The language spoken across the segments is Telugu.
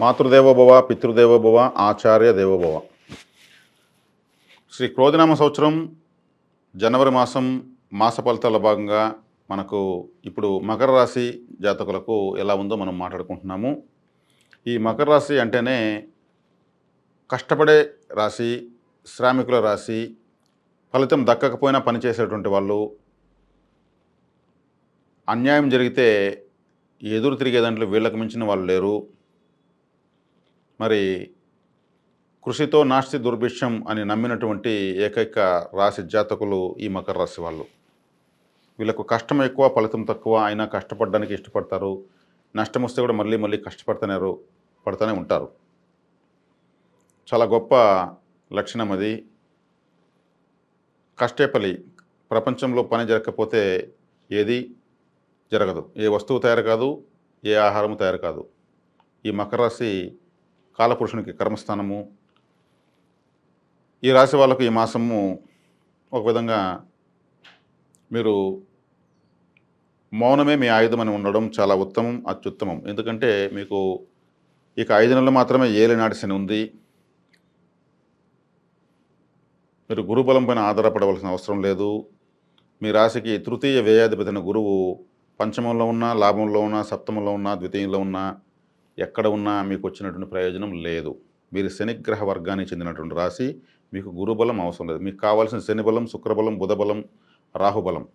మాతృదేవోభవ పితృదేవోభవ ఆచార్య దేవోభవ శ్రీ క్రోధనామ సంవత్సరం జనవరి మాసం మాస ఫలితాల భాగంగా మనకు ఇప్పుడు మకర రాశి జాతకులకు ఎలా ఉందో మనం మాట్లాడుకుంటున్నాము. ఈ మకర రాశి అంటేనే కష్టపడే రాశి శ్రామికుల రాశి ఫలితం దక్కకపోయినా పనిచేసేటువంటి వాళ్ళు. అన్యాయం జరిగితే ఎదురు తిరిగే దాంట్లో వీళ్ళకు మించిన వాళ్ళు లేరు. మరి కృషితో నాస్తి దుర్భిక్షం అని నమ్మినటువంటి ఏకైక రాశి జాతకులు ఈ మకర రాశి వాళ్ళు. వీళ్ళకు కష్టం ఎక్కువ ఫలితం తక్కువ అయినా కష్టపడడానికి ఇష్టపడతారు. నష్టం వస్తే కూడా మళ్ళీ మళ్ళీ కష్టపడుతున్నారు పడుతూనే ఉంటారు. చాలా గొప్ప లక్షణం అది. కష్టేపలి ప్రపంచంలో పని జరగకపోతే ఏది జరగదు. ఏ వస్తువు తయారు కాదు ఏ ఆహారం తయారు కాదు. ఈ మకర రాశి కాలపురుషునికి కర్మస్థానము. ఈ రాశి వాళ్ళకు ఈ మాసము ఒక విధంగా మీరు మౌనమే మీ ఆయుధం అని ఉండడం చాలా ఉత్తమం అత్యుత్తమం. ఎందుకంటే మీకు ఇక ఐదు నెలలు మాత్రమే ఏలినాటి శని ఉంది. మీరు గురుబలం పైన ఆధారపడవలసిన అవసరం లేదు. మీ రాశికి తృతీయ వ్యయాధిపతిన గురువు పంచమంలో ఉన్నా లాభంలో ఉన్నా సప్తమంలో ఉన్నా ద్వితీయంలో ఉన్నా ఎక్కడ ఉన్నా మీకు వచ్చినటువంటి ప్రయోజనం లేదు. మీరు శనిగ్రహ వర్గానికి చెందినటువంటి రాశి మీకు గురుబలం అవసరం లేదు. మీకు కావాల్సిన శనిబలం శుక్రబలం బుధబలం రాహుబలం.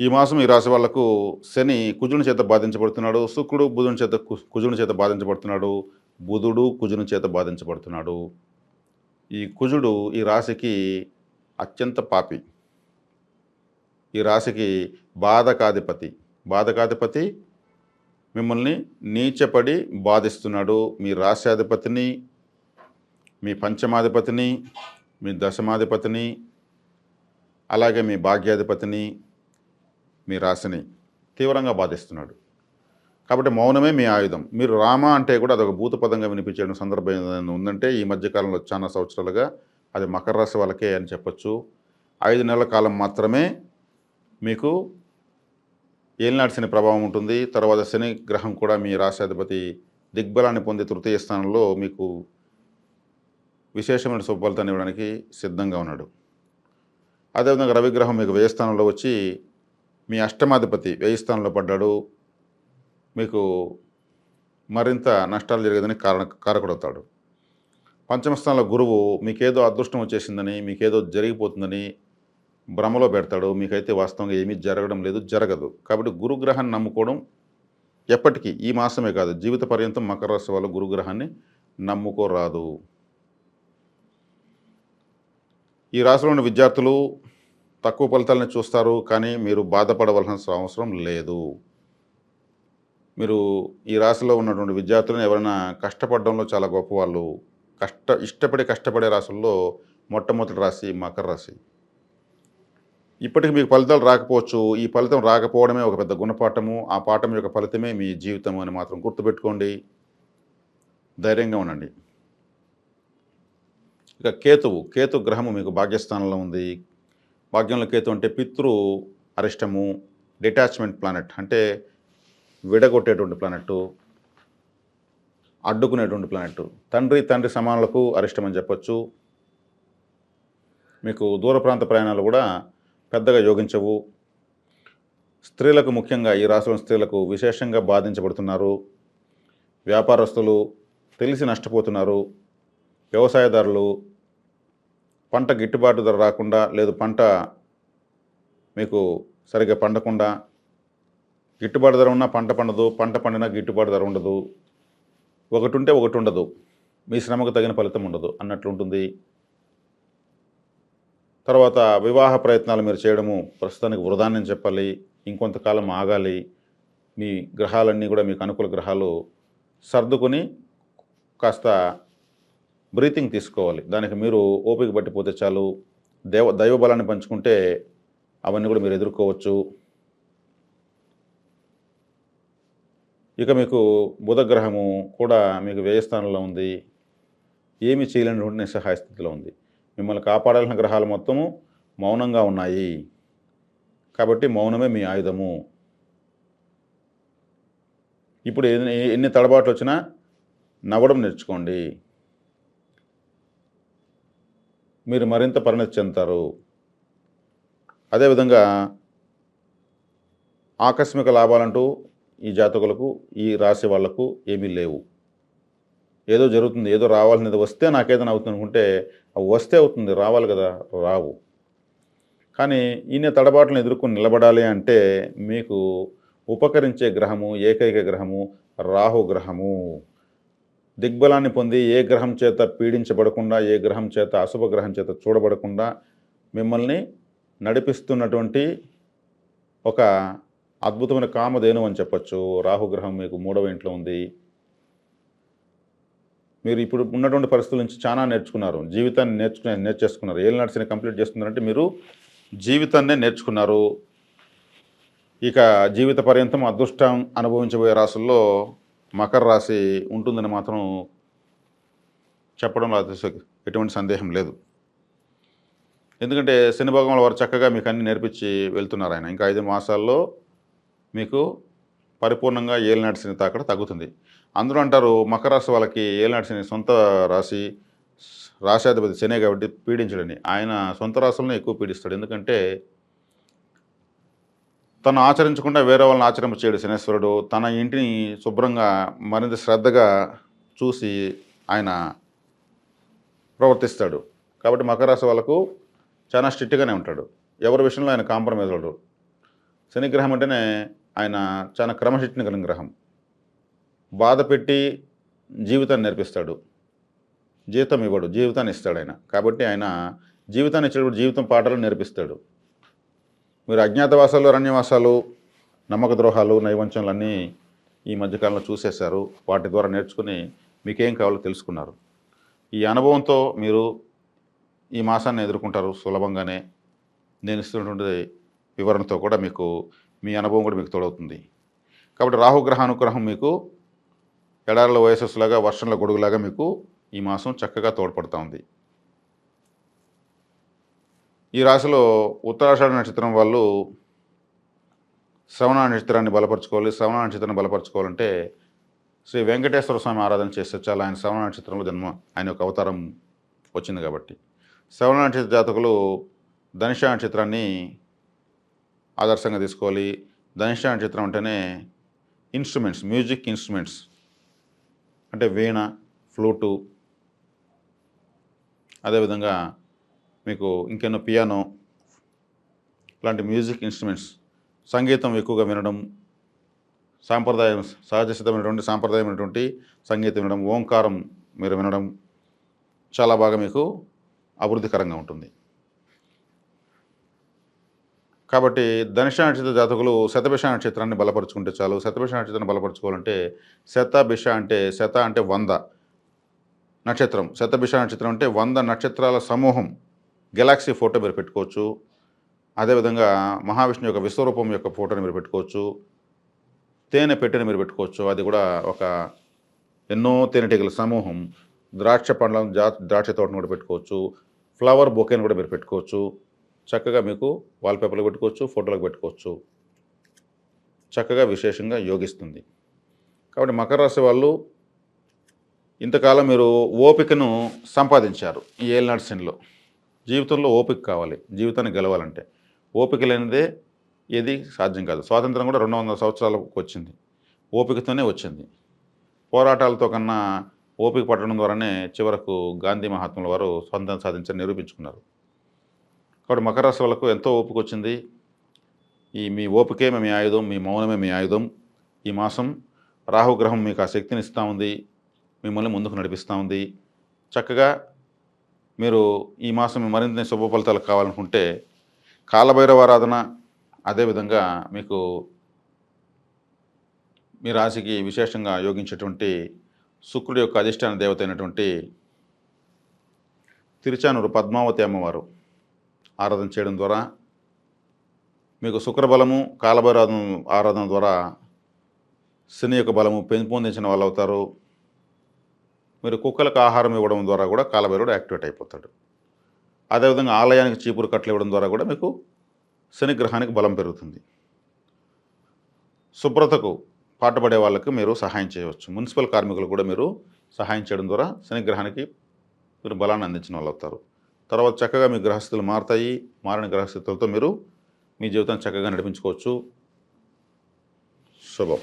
ఈ మాసం ఈ రాశి వాళ్ళకు శని కుజుని చేత బాధించబడుతున్నాడు శుక్రుడు బుధుని చేత కు- కుజుని చేత బాధించబడుతున్నాడు బుధుడు కుజుని చేత బాధించబడుతున్నాడు. ఈ కుజుడు ఈ రాశికి అత్యంత పాపి. ఈ రాశికి బాధకాధిపతి. బాధకాధిపతి మిమ్మల్ని నీచపడి బాధిస్తున్నాడు. మీ రాశ్యాధిపతిని మీ పంచమాధిపతిని మీ దశమాధిపతిని అలాగే మీ భాగ్యాధిపతిని మీ రాశిని తీవ్రంగా బాధిస్తున్నాడు. కాబట్టి మౌనమే మీ ఆయుధం. మీరు రామ అంటే కూడా అదొక భూతపదంగా వినిపించే సందర్భం ఏదైనా ఉందంటే ఈ మధ్యకాలంలో చాలా సంవత్సరాలుగా అది మకర రాశి వాళ్ళకే అని చెప్పొచ్చు. ఐదు నెలల కాలం మాత్రమే మీకు ఏలినాటి శని ప్రభావం ఉంటుంది. తర్వాత శని గ్రహం కూడా మీ రాష్ట్రాధిపతి దిగ్బలాన్ని పొంది తృతీయ స్థానంలో మీకు విశేషమైన శుభఫలితాన్ని ఇవ్వడానికి సిద్ధంగా ఉన్నాడు. అదేవిధంగా రవిగ్రహం మీకు వ్యయ స్థానంలో వచ్చి మీ అష్టమాధిపతి వ్యయ స్థానంలో పడ్డాడు. మీకు మరింత నష్టాలు జరిగేదని కారణ కారకుడవుతాడు. పంచమ స్థానంలో గురువు మీకేదో అదృష్టం వచ్చేసిందని మీకేదో జరిగిపోతుందని భ్రమలో పెడతాడు మీకైతే వాస్తవంగా ఏమీ జరగడం లేదు జరగదు. కాబట్టి గురుగ్రహాన్ని నమ్ముకోవడం ఎప్పటికీ ఈ మాసమే కాదు జీవిత పర్యంతం మకర రాశి వాళ్ళు గురుగ్రహాన్ని నమ్ముకోరాదు. ఈ రాశిలో ఉన్న విద్యార్థులు తక్కువ ఫలితాలను చూస్తారు కానీ మీరు బాధపడవలసిన అవసరం లేదు. మీరు ఈ రాశిలో ఉన్నటువంటి విద్యార్థులను ఎవరైనా కష్టపడడంలో చాలా గొప్పవాళ్ళు. కష్ట ఇష్టపడి కష్టపడే రాశుల్లో మొట్టమొదటి రాశి మకర రాశి. ఇప్పటికి మీకు ఫలితాలు రాకపోవచ్చు. ఈ ఫలితం రాకపోవడమే ఒక పెద్ద గుణపాఠము. ఆ పాఠం యొక్క ఫలితమే మీ జీవితం అని మాత్రం గుర్తుపెట్టుకోండి. ధైర్యంగా ఉండండి. ఇక కేతువు. కేతు గ్రహము మీకు భాగ్యస్థానంలో ఉంది. భాగ్యంలో కేతు అంటే పితృ అరిష్టము డిటాచ్మెంట్ ప్లానెట్ అంటే విడగొట్టేటువంటి ప్లానెట్ అడ్డుకునేటువంటి ప్లానెట్ తండ్రి తండ్రి సమానులకు అరిష్టం అని చెప్పొచ్చు. మీకు దూర ప్రాంత ప్రయాణాలు కూడా పెద్దగా యోగించవు. స్త్రీలకు ముఖ్యంగా ఈ రాష్ట్రం స్త్రీలకు విశేషంగా బాధించబడుతున్నారు. వ్యాపారస్తులు తెలిసి నష్టపోతున్నారు. వ్యవసాయదారులు పంట గిట్టుబాటు ధర రాకుండా లేదు పంట మీకు సరిగ్గా పండకుండా గిట్టుబాటు ధర ఉన్నా పంట పండదు పంట పండినా గిట్టుబాటు ధర ఉండదు. ఒకటి ఉంటే ఒకటి ఉండదు. మీ శ్రమకు తగిన ఫలితం ఉండదు అన్నట్లు ఉంటుంది. తర్వాత వివాహ ప్రయత్నాలు మీరు చేయడము ప్రస్తుతానికి వృధాన్ని చెప్పాలి ఇంకొంతకాలం ఆగాలి మీ గ్రహాలన్నీ కూడా మీకు అనుకూల గ్రహాలు సర్దుకొని కాస్త బ్రీతింగ్ తీసుకోవాలి. దానికి మీరు ఓపిక పట్టిపోతే చాలు. దేవ దైవ బలాన్ని పంచుకుంటే అవన్నీ కూడా మీరు ఎదుర్కోవచ్చు. ఇక మీకు బుధగ్రహము కూడా మీకు వ్యయస్థానంలో ఉంది. ఏమి చేయలేనటువంటి నిస్సహాయ స్థితిలో ఉంది. మిమ్మల్ని కాపాడాల్సిన గ్రహాలు మొత్తము మౌనంగా ఉన్నాయి. కాబట్టి మౌనమే మీ ఆయుధము. ఇప్పుడు ఎన్ని ఎన్ని తడబాట్లు వచ్చినా నవ్వడం నేర్చుకోండి. మీరు మరింత పరిణతి చెందుతారు. అదేవిధంగా ఆకస్మిక లాభాలంటూ ఈ జాతకులకు ఈ రాశి వాళ్ళకు ఏమీ లేవు. ఏదో జరుగుతుంది ఏదో రావాల్సినది వస్తే నాకేదైనా అవుతుంది అనుకుంటే అవి వస్తే అవుతుంది రావాలి కదా రావు. కానీ ఈయన తడబాట్లను ఎదుర్కొని నిలబడాలి అంటే మీకు ఉపకరించే గ్రహము ఏకైక గ్రహము రాహు గ్రహము. దిగ్బలాన్ని పొంది ఏ గ్రహం చేత పీడించబడకుండా ఏ గ్రహం చేత అశుభ గ్రహం చేత చూడబడకుండా మిమ్మల్ని నడిపిస్తున్నటువంటి ఒక అద్భుతమైన కామధేను అని చెప్పొచ్చు. రాహుగ్రహం మీకు మూడవ ఇంట్లో ఉంది. మీరు ఇప్పుడు ఉన్నటువంటి పరిస్థితుల నుంచి చాలా నేర్చుకున్నారు. జీవితాన్ని నేర్చుకునే నేర్చేసుకున్నారు. ఏళ్ళు నడిచిన కంప్లీట్ చేస్తున్నారంటే మీరు జీవితాన్నే నేర్చుకున్నారు. ఇక జీవిత పర్యంతం అదృష్టం అనుభవించబోయే రాసుల్లో మకర రాశి ఉంటుందని మాత్రం చెప్పడంలో ఎటువంటి సందేహం లేదు. ఎందుకంటే శని భగవాన్ వారు చక్కగా మీకు అన్ని నేర్పించి వెళ్తున్నారు ఆయన. ఇంకా ఐదు మాసాల్లో మీకు పరిపూర్ణంగా ఏలినాటి శని తాకడ తగ్గుతుంది. అందరూ అంటారు మకర రాశి వాళ్ళకి ఏలినాటి శని సొంత రాశి? రాశాధిపతి శనే కాబట్టి పీడించడని. ఆయన సొంత రాశులను ఎక్కువ పీడిస్తాడు. ఎందుకంటే తను ఆచరించకుండా వేరే వాళ్ళని ఆచరింప చేయడు శనేశ్వరుడు. తన ఇంటిని శుభ్రంగా మరింత శ్రద్ధగా చూసి ఆయన ప్రవర్తిస్తాడు. కాబట్టి మకర రాశి వాళ్ళకు చాలా స్ట్రిక్ట్గానే ఉంటాడు. ఎవరి విషయంలో ఆయన కాంప్రమైజ్ అవడు శనిగ్రహం అంటేనే ఆయన చాలా క్రమశిక్షణ కలిగిన గ్రహం. బాధ పెట్టి జీవితాన్ని నేర్పిస్తాడు. జీవితం ఇవ్వడు జీవితాన్ని ఇస్తాడు ఆయన. కాబట్టి ఆయన జీవితాన్ని ఇచ్చేటప్పుడు జీవితం పాఠాలు నేర్పిస్తాడు. మీరు అజ్ఞాతవాసాలు అరణ్యవాసాలు నమ్మక ద్రోహాలు నైవంచనలన్నీ ఈ మధ్యకాలంలో చూసేశారు. వాటి ద్వారా నేర్చుకుని మీకేం కావాలో తెలుసుకున్నారు. ఈ అనుభవంతో మీరు ఈ మాసాన్ని ఎదుర్కొంటారు సులభంగానే. నేను ఇస్తున్నటువంటి వివరణతో కూడా మీకు మీ అనుభవం కూడా మీకు తోడవుతుంది. కాబట్టి రాహుగ్రహ అనుగ్రహం మీకు ఎడారుల వయస్సులాగా వర్షంలో గొడుగులాగా మీకు ఈ మాసం చక్కగా తోడ్పడుతూ ఉంది. ఈ రాశిలో ఉత్తరాషాఢ నక్షత్రం వాళ్ళు శ్రవణ నక్షత్రాన్ని బలపరచుకోవాలి. శ్రవణ నక్షత్రాన్ని బలపరచుకోవాలంటే శ్రీ వెంకటేశ్వర స్వామి ఆరాధన చేస్తే చాలా. ఆయన శ్రవణ నక్షత్రంలో జన్మ ఆయన యొక్క అవతారం వచ్చింది కాబట్టి. శ్రవణ నక్షత్ర జాతకులు ధనుష నక్షత్రాన్ని ఆదర్శంగా తీసుకోవాలి. ధనుష నక్షత్రం అంటేనే ఇన్స్ట్రుమెంట్స్ మ్యూజిక్ ఇన్స్ట్రుమెంట్స్ అంటే వీణ ఫ్లూటు అదేవిధంగా మీకు ఇంకెన్నో పియానో లాంటి మ్యూజిక్ ఇన్స్ట్రుమెంట్స్ సంగీతం ఎక్కువగా వినడం సాంప్రదాయం సహజ సిద్ధమైనటువంటి సాంప్రదాయమైనటువంటి సంగీతం వినడం ఓంకారం మీరు వినడం చాలా బాగా మీకు అభివృద్ధికరంగా ఉంటుంది. కాబట్టి ధనుష నక్షత్ర జాతకులు శతభిష నక్షత్రాన్ని బలపరుచుకుంటే చాలు. శతభిష నక్షత్రాన్ని బలపరుచుకోవాలంటే శతభిష అంటే శత అంటే వంద నక్షత్రం. శతభిష నక్షత్రం అంటే వంద నక్షత్రాల సమూహం. గెలాక్సీ ఫోటో మీరు పెట్టుకోవచ్చు. అదేవిధంగా మహావిష్ణు యొక్క విశ్వరూపం యొక్క ఫోటోని మీరు పెట్టుకోవచ్చు. తేనె పెట్టెని మీరు పెట్టుకోవచ్చు. అది కూడా ఒక ఎన్నో తేనెటీగల సమూహం. ద్రాక్ష పండ్లను ద్రాక్ష తోటను కూడా పెట్టుకోవచ్చు. ఫ్లవర్ బొకేని కూడా మీరు పెట్టుకోవచ్చు. చక్కగా మీకు వాల్పేపర్లు పెట్టుకోవచ్చు ఫోటోలకు పెట్టుకోవచ్చు. చక్కగా విశేషంగా యోగిస్తుంది. కాబట్టి మకర రాశి వాళ్ళు ఇంతకాలం మీరు ఓపికను సంపాదించారు ఈ ఏలినాడు శనిలో జీవితంలో ఓపిక కావాలి జీవితాన్ని గెలవాలంటే. ఓపిక లేనిదే ఏది సాధ్యం కాదు. స్వాతంత్రం కూడా రెండు వందల సంవత్సరాలకు వచ్చింది. ఓపికతోనే వచ్చింది. పోరాటాలతో కన్నా ఓపిక పట్టడం ద్వారానే చివరకు గాంధీ మహాత్ముల వారు స్వాతంత్రం సాధించని నిరూపించుకున్నారు. కాబట్టి మకర రాశి వాళ్ళకు ఎంతో ఓపిక వచ్చింది. ఈ మీ ఓపికే మీ ఆయుధం మీ మౌనమే మీ ఆయుధం. ఈ మాసం రాహుగ్రహం మీకు ఆ శక్తిని ఇస్తూ ఉంది. మిమ్మల్ని ముందుకు నడిపిస్తూ ఉంది. చక్కగా మీరు ఈ మాసం మరింత శుభ ఫలితాలు కావాలనుకుంటే కాలభైరవ ఆరాధన అదేవిధంగా మీకు మీ రాశికి విశేషంగా యోగించేటువంటి శుక్రుడి యొక్క అధిష్టాన దేవత అయినటువంటి తిరుచానూరు పద్మావతి అమ్మవారు ఆరాధన చేయడం ద్వారా మీకు శుక్రబలము కాలభైరాధన ఆరాధన ద్వారా శని యొక్క బలము పెంపొందించిన వాళ్ళు అవుతారు. మీరు కుక్కలకు ఆహారం ఇవ్వడం ద్వారా కూడా కాలభైరుడు యాక్టివేట్ అయిపోతాడు. అదేవిధంగా ఆలయానికి చీపురు కట్టలు ఇవ్వడం ద్వారా కూడా మీకు శనిగ్రహానికి బలం పెరుగుతుంది. శుభ్రతకు పాటుపడే వాళ్ళకి మీరు సహాయం చేయవచ్చు. మున్సిపల్ కార్మికులు కూడా మీరు సహాయం చేయడం ద్వారా శనిగ్రహానికి మీరు బలాన్ని అందించిన వాళ్ళు అవుతారు. తర్వాత చక్కగా మీ గ్రహస్థితులు మారుతాయి మారిన గ్రహస్థితులతో మీరు మీ జీవితాన్ని చక్కగా నడిపించుకోవచ్చు. శుభం.